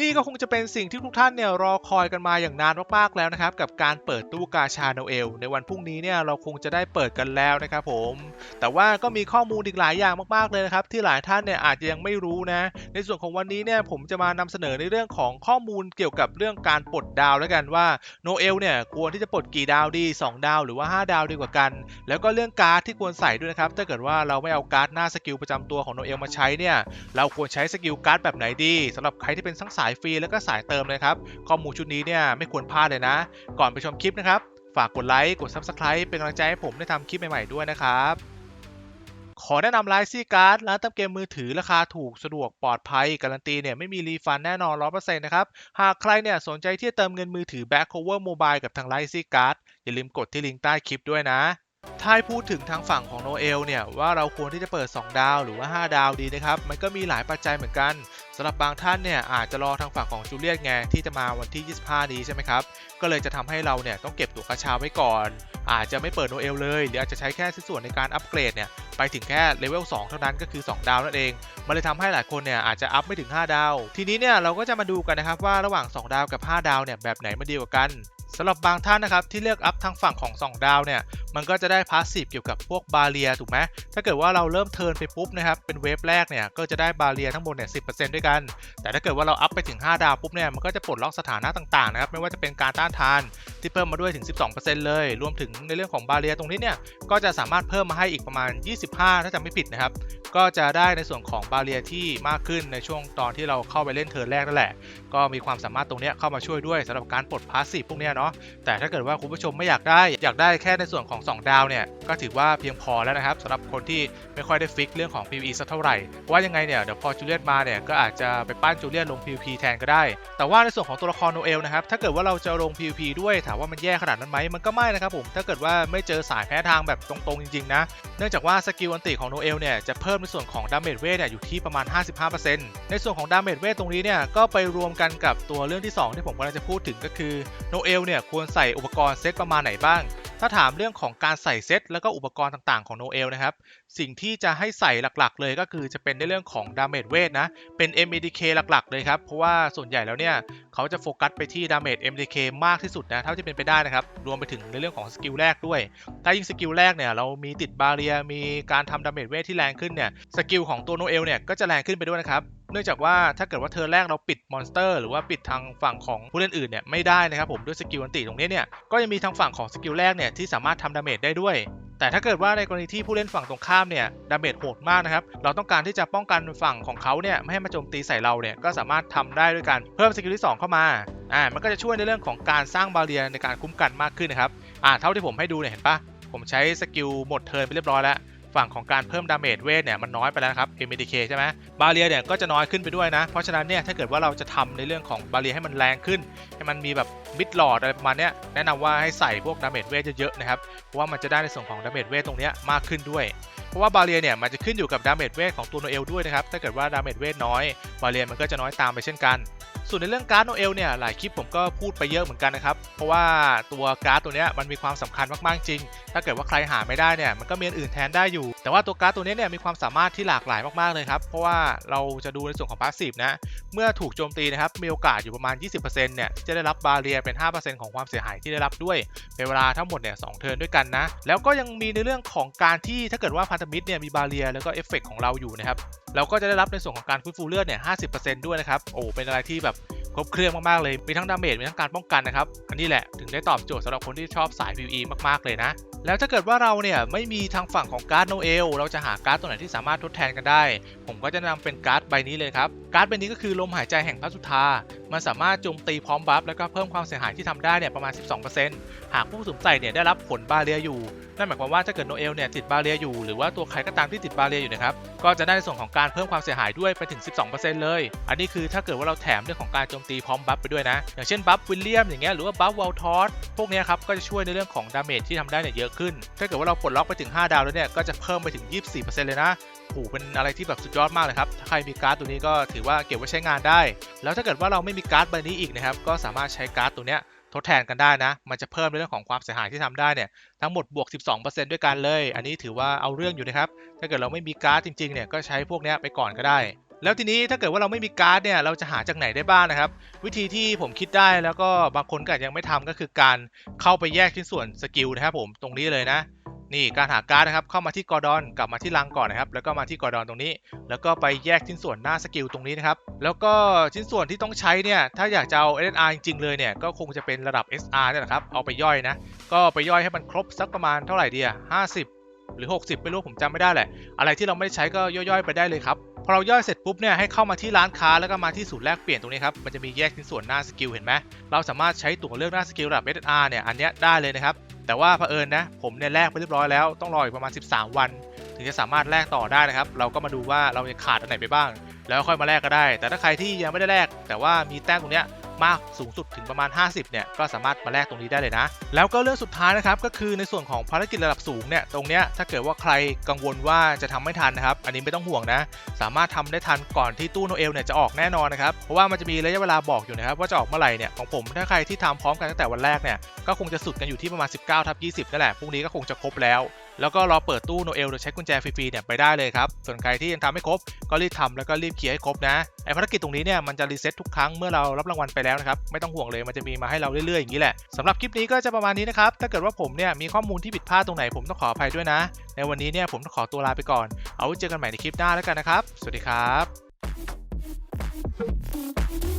นี่ก็คงจะเป็นสิ่งที่ทุกท่านเนี่ยรอคอยกันมาอย่างนานมากๆแล้วนะครับ กับการเปิดตู้กาชาโนเอลในวันพรุ่งนี้เนี่ยเราคงจะได้เปิดกันแล้วนะครับผม แต่ว่าก็มีข้อมูลอีกหลายอย่างมากๆเลยนะครับ ที่หลายท่านเนี่ยอาจจะยังไม่รู้นะ ในส่วนของวันนี้เนี่ยผมจะมานำเสนอในเรื่องของข้อมูลเกี่ยวกับเรื่องการปลดดาวแล้วกันว่าโนเอลเนี่ยควรที่จะปลดกี่ดาวดี 2 ดาวหรือว่า 5 ดาวดีกว่ากัน แล้วก็เรื่องการ์ดที่ควรใส่ด้วยนะครับถ้าเกิดว่าเราไม่เอาการ์ดหน้าสกิลประจำตัวของโนเอลมาใช้เนี่ยเราควรใช้สกิลการ์ดแบบไหนดีสำหรับใครที่เป็นทั้งสายายฟรีแล้วก็สายเติมเลยครับ ข้อมูลชุดนี้เนี่ยไม่ควรพลาดเลยนะ ก่อนไปชมคลิปนะครับ ฝากกดไลค์กด Subscribe เป็นกำลังใจให้ผมได้ทำคลิปใหม่ๆด้วยนะครับขอแนะนำไลซี่การ์ดร้านเติมเกมมือถือราคาถูกสะดวกปลอดภัย การันตีเนี่ยไม่มีรีฟันแน่นอน 100%นะครับ หากใครเนี่ยสนใจที่จะเติมเงินมือถือ Back Cover Mobile กับทางไลซี่การ์ดอย่าลืมกดที่ลิงก์ใต้คลิปด้วยนะ ถ้าพูดถึงทางฝั่งของโนเอลเนี่ยว่าเราควรที่จะเปิด 2 ดาวหรือว่า 5 ดาวดีนะครับ มันก็มีหลายปัจจัยเหมือนกันสำหรับบางท่านเนี่ยอาจจะรอทางฝั่งของจูเลียตไงที่จะมาวันที่ 25 นี้ใช่ไหมครับ ก็เลยจะทำให้เราเนี่ยต้องเก็บตัวกระชาไว้ก่อน อาจจะไม่เปิดโนเอลเลย หรืออาจจะใช้แค่ส่วนในการอัปเกรดเนี่ยไปถึงแค่เลเวล 2 เท่านั้นก็คือ 2 ดาวนั่นเอง มันเลยทำให้หลายคนเนี่ยอาจจะอัพไม่ถึง 5 ดาว ทีนี้เนี่ยเราก็จะมาดูกันนะครับว่าระหว่าง 2 ดาวกับ 5 ดาวเนี่ยแบบไหนมันดีกว่ากันสำหรับบางท่านนะครับที่เลือกอัพทางฝั่งของ 2 ดาวเนี่ย มันก็จะได้พาสซีฟเกี่ยวกับพวกบาเรียถูกไหมถ้าเกิดว่าเราเริ่มเทิร์นไปปุ๊บนะครับเป็นเวฟแรกเนี่ยก็จะได้บาเรียทั้งหมดเนี่ยสิด้วยกัน แต่ถ้าเกิดว่าเราอัพไปถึง 5 ดาวปุ๊บเนี่ยมันก็จะปลดล็อกสถานะต่างๆนะครับไม่ว่าจะเป็นการต้านทานที่เพิ่มมาด้วยถึง 12%เลย รวมถึงในเรื่องของบาเรียตรงนี้เนี่ยก็จะสามารถเพิ่มมาให้อีกประมาณ 25 ถ้าจำไม่ผิดนะครับก็จะได้ในส่วนของบาเรียที่มากขึ้นในช่วงตอนที่เราเข้าไปเล่นเทิร์นแรกนั่นแหละ ก็มีความสามารถตรงนี้เข้ามาช่วยด้วยสำหรับการปลดพาสซีฟพวกนี้เนาะแต่ถ้าเกิดว่าคุณผู้ชมไม่อยากได้อยากได้แค่ในส่วนของ2 ดาวเนี่ยก็ถือว่าเพียงพอแล้วนะครับสำหรับคนที่ไม่ค่อยได้ฟิกเรื่องของ PVE สักเท่าไหร่ว่ายังไงเนี่ยเดี๋ยวพอจูเลียนมาเนี่ยก็อาจจะไปปั้นจูเลียนลง PVP แทนก็ได้ แต่ว่าในส่วนของตัวละครโนเอลนะครับถ้าเกิดว่าเราจะลง PVP ด้วยถามว่ามันแย่ขนาดนั้นไหมมันก็ไม่นะครับผมถ้าเกิดว่าไม่เจอสายแพ้ทางแบบตรงๆจริงๆนะเนื่องจากว่าสกิลอันติของโนเอลเนี่ยจะเพิ่มในส่วนของดาเมจเวทเนี่ยอยู่ที่ประมาณ 55%ในส่วนของดาเมจเวทตรงนี้เนี่ยก็ไปรวมกันกับตัวเรื่องที่ 2 ที่ผมกำลังจะพูดถึงก็คือโนเอลเนี่ยควรใส่อุปกรณ์เซตประมาณไหนบ้าง ถ้าถามเรื่องของการใส่เซตแล้วก็อุปกรณ์ต่างๆของโนเอลนะครับ สิ่งที่จะให้ใส่หลักๆ เลยก็คือจะเป็นในเรื่องของดาเมจเวทนะ เป็น MDK หลักๆ เลยครับ เพราะว่าส่วนใหญ่แล้วเนี่ย เขาจะโฟกัสไปที่ดาเมจ MDK มากที่สุดนะ เท่าที่เป็นไปได้นะครับ รวมไปถึงในเรื่องของสกิลแรกด้วย ถ้ายิ่งสกิลแรกเนี่ย เรามีติดบาเรียมีการทำดาเมจเวทที่แรงขึ้นเนี่ย สกิลของตัวโนเอลเนี่ยก็จะแรงขึ้นไปด้วยนะครับ เนื่องจากว่าถ้าเกิดว่าเธอแรกเราปิดมอนสเตอร์หรือว่าปิดทางฝั่งของผู้เล่นอื่นเนี่ยไม่ได้นะครับผมด้วยสกิลอันติตรงนี้เนี่ยก็ยังมีทางฝั่งของสกิลแรกเนี่ยที่สามารถทำดาเมจได้ด้วย แต่ถ้าเกิดว่าในกรณีที่ผู้เล่นฝั่งตรงข้ามเนี่ยดาเมจโหดมากนะครับเราต้องการที่จะป้องกันฝั่งของเขาเนี่ยไม่ให้มาโจมตีใส่เราเนี่ยก็สามารถทำได้ด้วยการเพิ่มสกิลที่ 2 เข้ามาอ่ามันก็จะช่วยในเรื่องของการสร้างบาเรียในการคุ้มกันมากขึ้นนะครับอ่าเท่าที่ผมให้ดูเนี่ยเห็นปะผมใช้สกิลหมดเทิร์นไปเรียบร้อยแล้ว ฝั่งของการเพิ่มดาเมจเวทเนี่ยมันน้อยไปแล้วครับ MDK ใช่ไหมบาเรียเนี่ยก็จะน้อยขึ้นไปด้วยนะ เพราะฉะนั้นเนี่ยถ้าเกิดว่าเราจะทำในเรื่องของบาเรียให้มันแรงขึ้น ให้มันมีแบบบิดหลอดอะไรประมาณนี้แนะนำว่าให้ใส่พวกดาเมจเวทเยอะๆนะครับเพราะว่ามันจะได้ในส่วนของดาเมจเวทตรงนี้มากขึ้นด้วยเพราะว่าบาเรียเนี่ยมันจะขึ้นอยู่กับดาเมจเวทของตัวโนเอลด้วยนะครับถ้าเกิดว่าดาเมจเวทน้อยบาเรียมันก็จะน้อยตามไปเช่นกัน ส่วนในเรื่องการ์ดโนเอลเนี่ยหลายคลิปผมก็พูดไปเยอะเหมือนกันนะครับเพราะว่าตัวการ์ดตัวนี้มันมีความสำคัญมากๆจริง ถ้าเกิดว่าใครหาไม่ได้เนี่ยมันก็มีอันอื่นแทนได้อยู่ แต่ว่าตัวการ์ดตัวนี้เนี่ยมีความสามารถที่หลากหลายมากๆเลยครับ เพราะว่าเราจะดูในส่วนของพาสซีฟนะ เมื่อถูกโจมตีนะครับ มีโอกาสอยู่ประมาณ 20%เนี่ย จะได้รับบาเรียเป็น 5%ของความเสียหายที่ได้รับด้วย เป็นเวลาทั้งหมดเนี่ยสเทิร์นด้วยกันนะ แล้วก็ยังมีในเรื่องของการที่ถ้าเกิดว่าพันธมิตรเนี่ยมีบาเรียแล้วก็เอฟเฟกของเราอยู่นะครับ เราก็จะได้รับในส่วนของการฟื้นฟูเลือดเนี่ย 50%ด้วยนะครับ โอ้ เป็นอะไรที่แบบ ครบเครื่องมากๆเลย มีทั้งดาเมจ มีทั้งการป้องกันนะครับ อันนี้แหละถึงได้ตอบโจทย์สำหรับคนที่ชอบสาย PVE มากๆเลยนะ แล้วถ้าเกิดว่าเราเนี่ยไม่มีทางฝั่งของการ์ดโนเอล เราจะหาการ์ดตัวไหนที่สามารถทดแทนกันได้ ผมก็จะนำเป็นการ์ดใบนี้เลยครับ การ์ดใบนี้ก็คือลมหายใจแห่งพระสุธามันสามารถโจมตีพร้อมบัฟแล้วก็เพิ่มความเสียหายที่ทำได้เนี่ยประมาณ 12%หากผู้สวมใส่เนี่ยได้รับผลบาเรียอยู่ นั่นหมายความว่าถ้าเกิดโนเอลเนี่ยติดบาเรียอยู่ หรือว่าตัวใครก็ตามที่ติดบาเรียอยู่นะครับ ก็จะได้ในส่วนของการเพิ่มความเสียหายด้วยไปถึง 12%เลย อันนี้คือถ้าเกิดว่าเราแถมเรื่องของการโจมตีพร้อมบัฟไปด้วยนะ อย่างเช่นบัฟวิลเลียมอย่างเงี้ย หรือว่าบัฟวอลทอสพวกนี้ครับ ก็จะช่วยในเรื่องของดาเมจที่ทำได้เนี่ยเยอะขึ้น ถ้าเกิดว่าเราปลดล็อกไปถึง 5 ดาวแล้วเนี่ย ก็จะเพิ่มไปถึง 24%เลยนะ โอ้เป็นอะไรที่แบบสุดยอดมากเลยครับ ถ้าใครมีการ์ดตัวนี้ก็ถือว่าเก็บไว้ใช้งานได้ แล้วถ้าเกิดว่าเราไม่มีการ์ดใบนี้อีกนะครับ ก็สามารถใช้การ์ดตัวเนี้ยทดแทนกันได้นะ มันจะเพิ่มในเรื่องของความเสียหายที่ทำได้เนี่ย ทั้งหมดบวก 12%ด้วยกันเลย อันนี้ถือว่าเอาเรื่องอยู่นะครับ ถ้าเกิดเราไม่มีการ์ดจริงๆ เนี่ยก็ใช้พวกนี้ไปก่อนก็ได้ แล้วทีนี้ถ้าเกิดว่าเราไม่มีการ์ดเนี่ย เราจะหาจากไหนได้บ้างนะครับ วิธีที่ผมคิดได้แล้วก็บางคนก็อาจยังไม่ทำก็คือการเข้าไปแยกชิ้นส่วนสกิลนะครับผม ตรงนี้เลยนะ นี่การหาการ์ดนะครับเข้ามาที่กอร์ดอนกลับมาที่ลังก่อนนะครับ แล้วก็มาที่กอร์ดอนตรงนี้ แล้วก็ไปแยกชิ้นส่วนหน้าสกิลตรงนี้นะครับ แล้วก็ชิ้นส่วนที่ต้องใช้เนี่ย ถ้าอยากจะเอา SR จริงๆเลยเนี่ย ก็คงจะเป็นระดับ SR เนี่ยแหละครับ เอาไปย่อยนะ ก็ไปย่อยให้มันครบสักประมาณเท่าไหร่ดีอะ50หรือ 60 ไม่รู้ผมจำไม่ได้แหละ อะไรที่เราไม่ได้ใช้ก็ย่อยๆไปได้เลยครับพอเราย่อยเสร็จปุ๊บเนี่ยให้เข้ามาที่ร้านค้าแล้วก็มาที่ศูนย์แลกเปลี่ยนตรงนี้ครับมันจะมีแยกชิ้นส่วนหน้าสกิลเห็นไหมเราสามารถใช้ตัวเลือกหน้าสกิลระดับ SR เนี่ยอันนี้ได้เลยนะครับ แต่ว่าเผอิญนะผมเนี่ยแลกไปเรียบร้อยแล้วต้องรออีกประมาณ 13 วัน ถึงจะสามารถแลกต่อได้นะครับ เราก็มาดูว่าเราจะขาดอันไหนไปบ้าง แล้วค่อยมาแลกก็ได้ แต่ถ้าใครที่ยังไม่ได้แลกแต่ว่ามีแต้มตรงเนี้ย มากสูงสุดถึงประมาณ 50เนี่ยก็สามารถมาแลกตรงนี้ได้เลยนะ แล้วก็เรื่องสุดท้ายนะครับก็คือในส่วนของภารกิจระดับสูงเนี่ยตรงเนี้ยถ้าเกิดว่าใครกังวลว่าจะทำไม่ทันนะครับอันนี้ไม่ต้องห่วงนะ สามารถทำได้ทันก่อนที่ตู้โนเอลเนี่ยจะออกแน่นอนนะครับเพราะว่ามันจะมีระยะเวลาบอกอยู่นะครับว่าจะออกเมื่อไหร่เนี่ยของผมถ้าใครที่ทำพร้อมกันตั้งแต่วันแรกเนี่ยก็คงจะสุดกันอยู่ที่ประมาณ 19ทับ20นั่นแหละพรุ่งนี้ก็คงจะครบแล้ว แล้วก็รอเปิดตู้โนเอลโดยใช้กุญแจฟรีๆเนี่ยไปได้เลยครับ ส่วนใครที่ยังทำไม่ครบก็รีบทำแล้วก็รีบเคลียร์ให้ครบนะไอภารกิจตรงนี้เนี่ยมันจะรีเซ็ตทุกครั้งเมื่อเรารับรางวัลไปแล้วนะครับไม่ต้องห่วงเลยมันจะมีมาให้เราเรื่อยๆอย่างนี้แหละสำหรับคลิปนี้ก็จะประมาณนี้นะครับถ้าเกิดว่าผมเนี่ยมีข้อมูลที่ผิดพลาดตรงไหนผมต้องขออภัยด้วยนะ ในวันนี้เนี่ยผมต้องขอตัวลาไปก่อน เอาไว้เจอกันใหม่ในคลิปหน้าแล้วกันนะครับ สวัสดีครับ